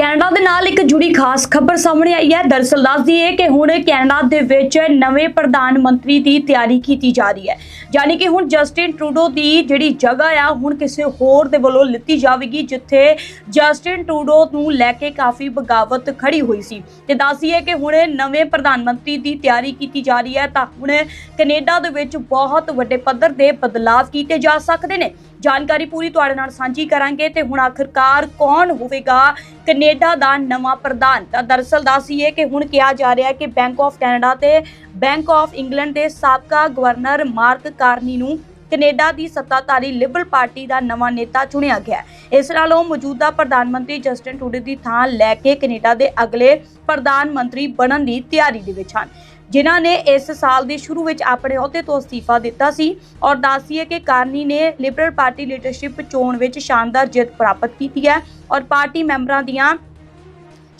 Canada ਦੇ ਨਾਲ ਇੱਕ ਜੁੜੀ ਖਾਸ ਖਬਰ ਸਾਹਮਣੇ ਆਈ ਹੈ। ਦਰਅਸਲ ਦੱਸਦੀ ਹੈ ਕਿ ਹੁਣ ਕੈਨੇਡਾ ਦੇ ਵਿੱਚ ਨਵੇਂ ਪ੍ਰਧਾਨ ਮੰਤਰੀ ਦੀ ਤਿਆਰੀ ਕੀਤੀ ਜਾ ਰਹੀ ਹੈ। ਯਾਨੀ ਕਿ ਹੁਣ ਜਸਟਿਨ ਟਰੂਡੋ ਦੀ ਜਿਹੜੀ ਜਗ੍ਹਾ ਆ, ਹੁਣ ਕਿਸੇ ਹੋਰ ਦੇ ਵੱਲੋਂ ਲਿੱਤੀ ਜਾਵੇਗੀ, ਜਿੱਥੇ ਜਸਟਿਨ ਟਰੂਡੋ ਨੂੰ ਲੈ ਕੇ ਕਾਫੀ ਬਗਾਵਤ ਖੜੀ ਹੋਈ ਸੀ। ਤੇ ਦੱਸਦੀ ਹੈ ਕਿ ਹੁਣ ਨਵੇਂ ਪ੍ਰਧਾਨ ਮੰਤਰੀ ਦੀ ਤਿਆਰੀ ਕੀਤੀ ਜਾ ਰਹੀ ਹੈ ਤਾਂ ਹੁਣ ਕੈਨੇਡਾ ਦੇ ਵਿੱਚ ਬਹੁਤ ਵੱਡੇ ਪੱਧਰ ਦੇ ਬਦਲਾਅ ਕੀਤੇ ਜਾ ਸਕਦੇ ਨੇ। ਜਾਣਕਾਰੀ ਪੂਰੀ ਤੁਹਾਡੇ ਨਾਲ ਸਾਂਝੀ ਕਰਾਂਗੇ ਤੇ ਹੁਣ ਆਖਰਕਾਰ ਕੌਣ ਹੋਵੇਗਾ? ਕੈਨੇਡਾ ਦਾ ਨਵਾਂ ਪ੍ਰਧਾਨ। ਤਾਂ ਦਰਅਸਲ ਦੱਸੀਏ ਕਿ ਹੁਣ ਕਿਹਾ ਜਾ ਰਿਹਾ ਹੈ ਕਿ ਬੈਂਕ ਆਫ ਕੈਨੇਡਾ ਤੇ ਬੈਂਕ ਆਫ ਇੰਗਲੈਂਡ ਦੇ ਸਾਬਕਾ ਗਵਰਨਰ ਮਾਰਕ ਕਾਰਨੀ ਨੂੰ ਕੈਨੇਡਾ ਦੀ ਸੱਤਾਧਾਰੀ ਲਿਬਰਲ ਪਾਰਟੀ ਦਾ ਨਵਾਂ ਨੇਤਾ ਚੁਣਿਆ ਗਿਆ ਇਸ ਨਾਲ ਉਹ ਮੌਜੂਦਾ ਪ੍ਰਧਾਨ ਮੰਤਰੀ ਜਸਟਿਨ ਟੂਡੇ ਦੀ ਥਾਂ ਲੈ ਕੇ ਕੈਨੇਡਾ ਦੇ ਅਗਲੇ ਪ੍ਰਧਾਨ ਮੰਤਰੀ ਬਣਨ ਦੀ ਤਿਆਰੀ ਦੇ ਵਿੱਚ ਹਨ। ਜਿਨ੍ਹਾਂ ਨੇ ਇਸ ਸਾਲ ਦੇ ਸ਼ੁਰੂ ਵਿੱਚ ਆਪਣੇ ਅਹੁਦੇ ਤੋਂ ਅਸਤੀਫਾ ਦਿੱਤਾ ਸੀ ਔਰ ਦੱਸੀਏ ਕਿ ਕਾਰਨੀ ਨੇ ਲਿਬਰਲ ਪਾਰਟੀ ਲੀਡਰਸ਼ਿਪ ਚੋਣ ਵਿੱਚ ਸ਼ਾਨਦਾਰ ਜਿੱਤ ਪ੍ਰਾਪਤ ਕੀਤੀ ਹੈ ਔਰ ਪਾਰਟੀ ਮੈਂਬਰਾਂ ਦੀਆਂ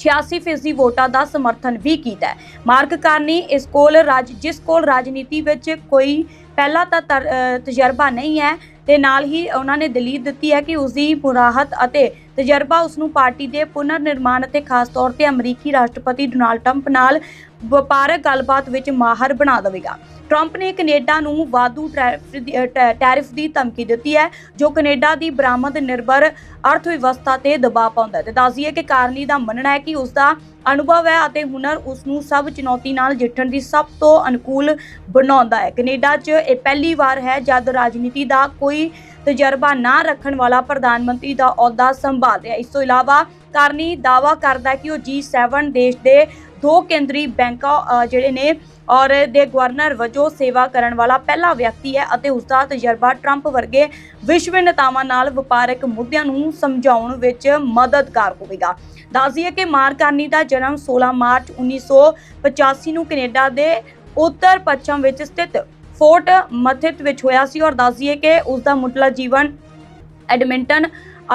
86% ਵੋਟਾਂ ਦਾ ਸਮਰਥਨ ਵੀ ਕੀਤਾ ਹੈ। ਮਾਰਕ ਕਾਰਨੀ ਇਸ ਕੋਲ ਰਾਜ ਜਿਸ ਕੋਲ ਰਾਜਨੀਤੀ ਵਿੱਚ ਕੋਈ ਪਹਿਲਾ ਤਾਂ ਤਰ- ਤਜਰਬਾ ਨਹੀਂ ਹੈ ਤੇ ਨਾਲ ਹੀ ਉਹਨਾਂ ਨੇ ਦਲੀਲ ਦਿੱਤੀ ਹੈ ਕਿ ਉਸ ਦੀ ਮੁਰਾਹਤ ਅਤੇ ਤਜਰਬਾ ਉਸ ਨੂੰ ਪਾਰਟੀ ਦੇ ਪੁਨਰ ਨਿਰਮਾਣ ਅਤੇ ਖਾਸ ਤੌਰ ਤੇ ਅਮਰੀਕੀ ਰਾਸ਼ਟਰਪਤੀ ਡੋਨਾਲਡ ਟਰੰਪ ਨਾਲ ਵਪਾਰਕ ਗੱਲਬਾਤ ਵਿੱਚ ਮਾਹਰ ਬਣਾ ਦੇਵੇਗਾ। ਟਰੰਪ ਨੇ ਕੈਨੇਡਾ ਨੂੰ ਵਾਧੂ ਟੈਰਿਫ ਦੀ- ਟੈ- ਟੈਰਿਫ ਦੀ ਧਮਕੀ ਦਿੱਤੀ ਹੈ, ਜੋ ਕੈਨੇਡਾ ਦੀ ਬਰਾਮਦ ਨਿਰਭਰ ਅਰਥ ਵਿਵਸਥਾ ਤੇ ਦਬਾਅ ਪਾਉਂਦਾ ਹੈ। ਤੇ ਦੱਸਦੀਏ ਕਿ ਕਾਰਨੀ ਦਾ ਮੰਨਣਾ ਹੈ ਕਿ ਉਸ ਦਾ ਅਨੁਭਵ ਹੈ ਅਤੇ ਹੁਨਰ ਉਸ ਨੂੰ ਸਭ ਚੁਣੌਤੀ ਨਾਲ ਜਿੱਤਣ ਦੀ ਸਭ ਤੋਂ ਅਨੁਕੂਲ ਬਣਾਉਂਦਾ ਹੈ। ਕੈਨੇਡਾ 'ਚ ਇਹ ਪਹਿਲੀ ਵਾਰ ਹੈ ਜਦ ਰਾਜਨੀਤੀ ਦਾ ਕੋਈ ਤਜਰਬਾ ਨਾ ਰੱਖਣ ਵਾਲਾ ਪ੍ਰਧਾਨ ਮੰਤਰੀ ਦਾ ਅਹੁਦਾ ਸੰਭਾਲ ਰਿਹਾ ਇਸ ਤੋਂ ਇਲਾਵਾ ਕਾਰਨੀ ਦਾਵਾ ਕਰਦਾ ਕਿ ਉਹ G7 ਦੇਸ਼ ਦੇ ਦੋ ਕੇਂਦਰੀ ਬੈਂਕਾਂ ਜਿਹੜੇ ਨੇ, ਔਰ ਦੇ ਗਵਰਨਰ ਵਜੋਂ ਸੇਵਾ ਕਰਨ ਵਾਲਾ ਪਹਿਲਾ ਵਿਅਕਤੀ ਹੈ ਅਤੇ ਉਸ ਦਾ ਤਜਰਬਾ ਟਰੰਪ ਵਰਗੇ ਵਿਸ਼ਵ ਨੇਤਾਵਾਂ ਨਾਲ ਵਪਾਰਕ ਮੁੱਦਿਆਂ ਨੂੰ ਸਮਝਾਉਣ ਵਿੱਚ ਮਦਦਗਾਰ ਹੋਵੇਗਾ। ਦੱਸਦੀਏ ਕਿ ਮਾਰਕਾਨੀ ਦਾ ਜਨਮ 16 ਮਾਰਚ 1985 ਨੂੰ ਕੈਨੇਡਾ ਦੇ ਉੱਤਰ ਪੱਛਮ ਵਿੱਚ ਸਥਿਤ ਫੋਰਟ ਮਥਿਤ ਵਿੱਚ ਹੋਇਆ ਸੀ ਔਰ ਦੱਸਦੀਏ ਕਿ ਉਸ ਦਾ ਮੁੱਢਲਾ ਜੀਵਨ ਐਡਮਿੰਟਨ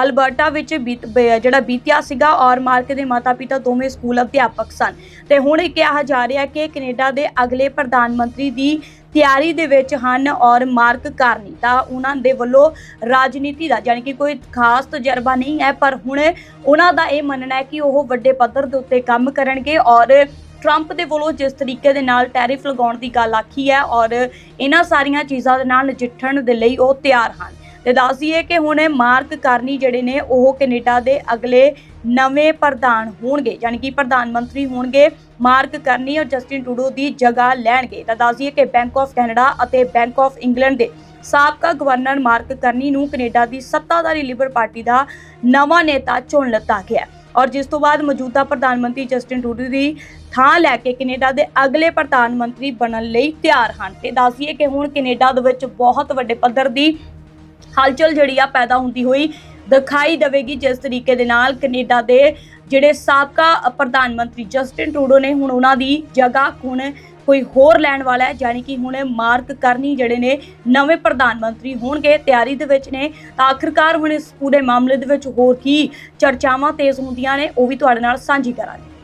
ਅਲਬਰਟਾ ਵਿੱਚ ਬੀਤ- ਬ- ਜਿਹੜਾ ਬੀਤਿਆ ਸੀਗਾ ਔਰ ਮਾਰਕ ਦੇ ਮਾਤਾ-ਪਿਤਾ ਦੋਵੇਂ ਸਕੂਲ ਅਧਿਆਪਕ ਸਨ। ਤੇ ਹੁਣ ਇਹ ਕਿਹਾ ਜਾ ਰਿਹਾ ਕਿ ਕੈਨੇਡਾ ਦੇ ਅਗਲੇ ਪ੍ਰਧਾਨ ਮੰਤਰੀ ਦੀ ਤਿਆਰੀ ਦੇ ਵਿੱਚ ਹਨ ਔਰ ਮਾਰਕ ਕਾਰਨੀ ਤਾਂ ਉਹਨਾਂ ਦੇ ਵੱਲੋਂ ਰਾਜਨੀਤੀ ਦਾ ਯਾਨੀ ਕਿ ਕੋਈ ਖਾਸ ਤਜਰਬਾ ਨਹੀਂ ਹੈ, ਪਰ ਹੁਣ ਉਹਨਾਂ ਦਾ ਇਹ ਮੰਨਣਾ ਹੈ ਕਿ ਉਹ ਵੱਡੇ ਪੱਧਰ ਦੇ ਉੱਤੇ ਕੰਮ ਕਰਨਗੇ ਔਰ ਟਰੰਪ ਦੇ ਵੱਲੋਂ ਜਿਸ ਤਰੀਕੇ ਦੇ ਨਾਲ ਟੈਰਿਫ ਲਗਾਉਣ ਦੀ ਗੱਲ ਆਖੀ ਹੈ ਔਰ ਇਹਨਾਂ ਸਾਰੀਆਂ ਚੀਜ਼ਾਂ ਦੇ ਨਾਲ ਨਜਿੱਠਣ ਦੇ ਲਈ ਉਹ ਤਿਆਰ ਹਨ। ਤੇ ਦੱਸ ਦਈਏ ਕਿ ਹੁਣ ਮਾਰਕ ਕਰਨੀ ਜਿਹੜੇ ਨੇ, ਉਹ ਕੈਨੇਡਾ ਦੇ ਅਗਲੇ ਨਵੇਂ ਪ੍ਰਧਾਨ ਹੋਣਗੇ, ਯਾਨੀ ਕਿ ਪ੍ਰਧਾਨ ਮੰਤਰੀ ਹੋਣਗੇ, ਮਾਰਕ ਕਰਨੀ ਔਰ ਜਸਟਿਨ ਟੂਡੂ ਦੀ ਜਗ੍ਹਾ ਲੈਣਗੇ। ਤਾਂ ਦੱਸ ਦਈਏ ਕਿ ਬੈਂਕ ਆਫ ਕੈਨੇਡਾ ਅਤੇ ਬੈਂਕ ਆਫ ਇੰਗਲੈਂਡ ਦੇ ਸਾਬਕਾ ਗਵਰਨਰ ਮਾਰਕ ਕਰਨੀ ਨੂੰ ਕੈਨੇਡਾ ਦੀ ਸੱਤਾਧਾਰੀ ਲਿਬਰ ਪਾਰਟੀ ਦਾ ਨਵਾਂ ਨੇਤਾ ਚੁਣ ਲਿੱਤਾ ਗਿਆ ਔਰ ਜਿਸ ਤੋਂ ਬਾਅਦ ਮੌਜੂਦਾ ਪ੍ਰਧਾਨ ਮੰਤਰੀ ਜਸਟਿਨ ਟੂਡੂ ਦੀ ਥਾਂ ਲੈ ਕੇ ਕੈਨੇਡਾ ਦੇ ਅਗਲੇ ਪ੍ਰਧਾਨ ਮੰਤਰੀ ਬਣਨ ਲਈ ਤਿਆਰ ਹਨ। ਤੇ ਦੱਸ ਕਿ ਹੁਣ ਕੈਨੇਡਾ ਦੇ ਵਿੱਚ ਬਹੁਤ ਵੱਡੇ ਪੱਧਰ ਦੀ ਹਲਚਲ ਜਿਹੜੀ ਆ ਪੈਦਾ ਹੁੰਦੀ ਹੋਈ ਦਿਖਾਈ ਦੇਵੇਗੀ ਜਿਸ ਤਰੀਕੇ ਦੇ ਨਾਲ ਕੈਨੇਡਾ ਦੇ ਜਿਹੜੇ ਸਾਬਕਾ ਪ੍ਰਧਾਨ ਮੰਤਰੀ ਜਸਟਿਨ ਟਰੂਡੋ ਨੇ ਹੁਣ ਉਹਨਾਂ ਦੀ ਜਗ੍ਹਾ ਹੁਣ ਕੋਈ ਹੋਰ ਲੈਣ ਵਾਲਾ ਹੈ ਯਾਨੀ ਕਿ ਹੁਣ ਮਾਰਕ ਕਰਨੀ ਜਿਹੜੇ ਨੇ ਨਵੇਂ ਪ੍ਰਧਾਨ ਮੰਤਰੀ ਹੋਣਗੇ, ਤਿਆਰੀ ਦੇ ਵਿੱਚ ਨੇ। ਤਾਂ ਆਖਰਕਾਰ ਹੁਣ ਇਸ ਪੂਰੇ ਮਾਮਲੇ ਦੇ ਵਿੱਚ ਹੋਰ ਕੀ ਚਰਚਾਵਾਂ ਤੇਜ਼ ਹੁੰਦੀਆਂ ਨੇ, ਉਹ ਵੀ ਤੁਹਾਡੇ ਨਾਲ ਸਾਂਝੀ ਕਰਾਂਗੇ।